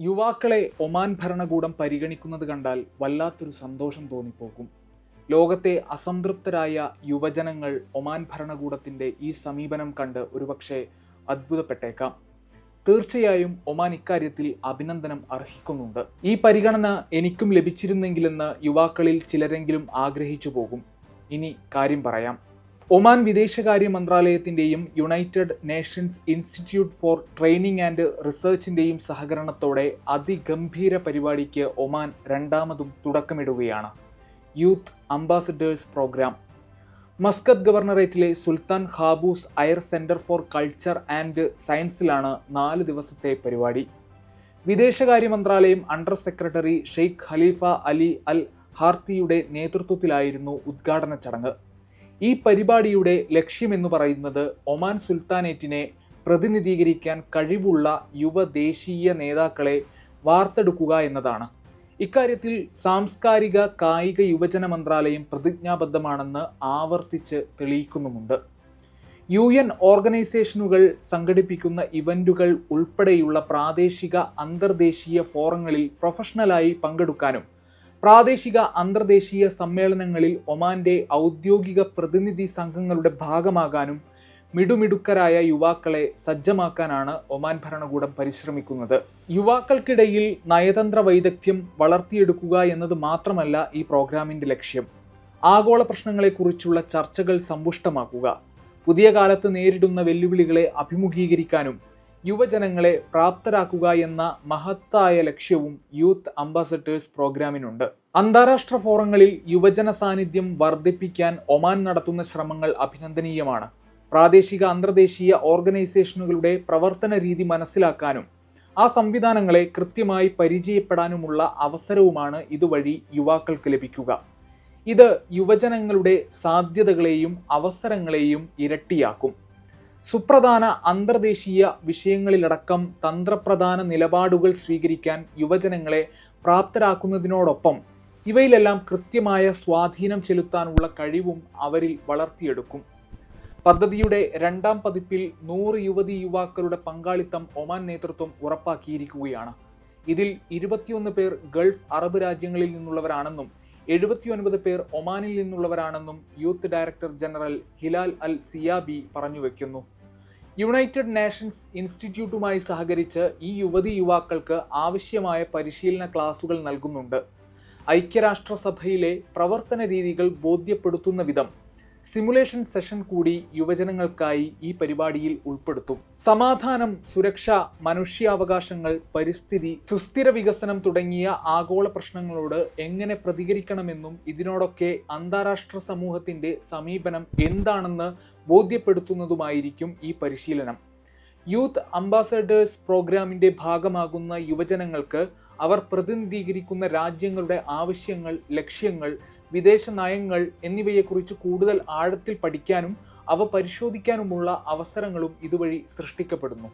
യുവാക്കളെ ഒമാൻ ഭരണകൂടം പരിഗണിക്കുന്നത് കണ്ടാൽ വല്ലാത്തൊരു സന്തോഷം തോന്നിപ്പോകും. ലോകത്തെ അസംതൃപ്തരായ യുവജനങ്ങൾ ഒമാൻ ഭരണകൂടത്തിന്റെ ഈ സമീപനം കണ്ട് ഒരുപക്ഷെ അത്ഭുതപ്പെട്ടേക്കാം. തീർച്ചയായും ഒമാൻ ഇക്കാര്യത്തിൽ അഭിനന്ദനം അർഹിക്കുന്നുണ്ട്. ഈ പരിഗണന എനിക്കും ലഭിച്ചിരുന്നെങ്കിലെന്ന് യുവാക്കളിൽ ചിലരെങ്കിലും ആഗ്രഹിച്ചു പോകും. ഇനി കാര്യം പറയാം. ഒമാൻ വിദേശകാര്യ മന്ത്രാലയത്തിന്റെയും united nations institute for training and റിസർച്ചിന്റെയും സഹകരണത്തോടെ അതിഗംഭീര പരിപാടിക്ക് ഒമാൻ രണ്ടാമതും തുടക്കമിടുകയാണ്. Youth ambassadors programme. Muscat ഗവർണറേറ്റിലെ Sultan Qaboos higher centre for culture and സയൻസിലാണ് നാല് ദിവസത്തെ പരിപാടി. വിദേശകാര്യ മന്ത്രാലയം under secretary Sheikh Khalifa Ali al ഹാർത്തിയുടെ നേതൃത്വത്തിലായിരുന്നു ഉദ്ഘാടന ചടങ്ങ്. ഈ പരിപാടിയുടെ ലക്ഷ്യമെന്ന് പറയുന്നത് ഒമാൻ സുൽത്താനേറ്റിനെ പ്രതിനിധീകരിക്കാൻ കഴിവുള്ള യുവദേശീയ നേതാക്കളെ വാർത്തെടുക്കുക എന്നതാണ്. ഇക്കാര്യത്തിൽ സാംസ്കാരിക കായിക യുവജന മന്ത്രാലയം പ്രതിജ്ഞാബദ്ധമാണെന്ന് ആവർത്തിച്ച് തെളിയിക്കുന്നുമുണ്ട്. യു എൻ ഓർഗനൈസേഷനുകൾ സംഘടിപ്പിക്കുന്ന ഇവന്റുകൾ ഉൾപ്പെടെയുള്ള പ്രാദേശിക അന്തർദേശീയ ഫോറങ്ങളിൽ പ്രൊഫഷണലായി പങ്കെടുക്കാനും പ്രാദേശിക അന്തർദേശീയ സമ്മേളനങ്ങളിൽ ഒമാന്റെ ഔദ്യോഗിക പ്രതിനിധി സംഘങ്ങളുടെ ഭാഗമാകാനും മിടുമിടുക്കരായ യുവാക്കളെ സജ്ജമാക്കാനാണ് ഒമാൻ ഭരണകൂടം പരിശ്രമിക്കുന്നത്. യുവാക്കൾക്കിടയിൽ നയതന്ത്ര വൈദഗ്ധ്യം വളർത്തിയെടുക്കുക എന്നത് മാത്രമല്ല ഈ പ്രോഗ്രാമിന്റെ ലക്ഷ്യം. ആഗോള പ്രശ്നങ്ങളെക്കുറിച്ചുള്ള ചർച്ചകൾ സമ്പുഷ്ടമാക്കുക. പുതിയ കാലത്ത് നേരിടുന്ന വെല്ലുവിളികളെ അഭിമുഖീകരിക്കാനും യുവജനങ്ങളെ പ്രാപ്തരാക്കുക എന്ന മഹത്തായ ലക്ഷ്യവും യൂത്ത് അംബാസഡേഴ്സ് പ്രോഗ്രാമിനുണ്ട്. അന്താരാഷ്ട്ര ഫോറങ്ങളിൽ യുവജന സാന്നിധ്യം വർദ്ധിപ്പിക്കാൻ ഒമാൻ നടത്തുന്ന ശ്രമങ്ങൾ അഭിനന്ദനീയമാണ്. പ്രാദേശിക അന്തർദേശീയ ഓർഗനൈസേഷനുകളുടെ പ്രവർത്തന രീതി മനസ്സിലാക്കാനും ആ സംവിധാനങ്ങളെ കൃത്യമായി പരിചയപ്പെടാനുമുള്ള അവസരവുമാണ് ഇതുവഴി യുവാക്കൾക്ക് ലഭിക്കുക. ഇത് യുവജനങ്ങളുടെ സാധ്യതകളെയും അവസരങ്ങളെയും ഇരട്ടിയാക്കും. സുപ്രധാന അന്തർദേശീയ വിഷയങ്ങളിലടക്കം തന്ത്രപ്രധാന നിലപാടുകൾ സ്വീകരിക്കാൻ യുവജനങ്ങളെ പ്രാപ്തരാക്കുന്നതിനോടൊപ്പം ഇവയിലെല്ലാം കൃത്യമായ സ്വാധീനം ചെലുത്താനുള്ള കഴിവും അവരിൽ വളർത്തിയെടുക്കും. പദ്ധതിയുടെ രണ്ടാം പതിപ്പിൽ നൂറ് യുവതി യുവാക്കളുടെ പങ്കാളിത്തം ഒമാൻ നേതൃത്വം ഉറപ്പാക്കിയിരിക്കുകയാണ്. ഇതിൽ ഇരുപത്തിയൊന്ന് പേർ ഗൾഫ് അറബ് രാജ്യങ്ങളിൽ നിന്നുള്ളവരാണെന്നും എഴുപത്തിയൊൻപത് പേർ ഒമാനിൽ നിന്നുള്ളവരാണെന്നും youth director general Hilal al Siyabi പറഞ്ഞു വയ്ക്കുന്നു യുണൈറ്റഡ് നേഷൻസ് ഇൻസ്റ്റിറ്റ്യൂട്ടുമായി സഹകരിച്ച് ഈ യുവതി യുവാക്കൾക്ക് ആവശ്യമായ പരിശീലന ക്ലാസുകൾ നൽകുന്നുണ്ട്. ഐക്യരാഷ്ട്രസഭയിലെ പ്രവർത്തന രീതികൾ ബോധ്യപ്പെടുത്തുന്ന വിധം സിമുലേഷൻ സെഷൻ കൂടി യുവജനങ്ങൾക്കായി ഈ പരിപാടിയിൽ ഉൾപ്പെടുത്തും. സമാധാനം സുരക്ഷ മനുഷ്യാവകാശങ്ങൾ പരിസ്ഥിതി സുസ്ഥിര വികസനം തുടങ്ങിയ ആഗോള പ്രശ്നങ്ങളോട് എങ്ങനെ പ്രതികരിക്കണമെന്നും ഇതിനോടൊക്കെ അന്താരാഷ്ട്ര സമൂഹത്തിന്റെ സമീപനം എന്താണെന്ന് ബോധ്യപ്പെടുത്തുന്നതുമായിരിക്കും ഈ പരിശീലനം. യൂത്ത് അംബാസഡേഴ്സ് പ്രോഗ്രാമിന്റെ ഭാഗമാകുന്ന യുവജനങ്ങൾക്ക് അവർ പ്രതിനിധീകരിക്കുന്ന രാജ്യങ്ങളുടെ ആവശ്യങ്ങൾ ലക്ഷ്യങ്ങൾ വിദേശ നയങ്ങൾ എന്നിവയെക്കുറിച്ച് കൂടുതൽ ആഴത്തിൽ പഠിക്കാനും അവ പരിശോധിക്കാനുമുള്ള അവസരങ്ങളും ഇതുവഴി സൃഷ്ടിക്കപ്പെടുന്നു.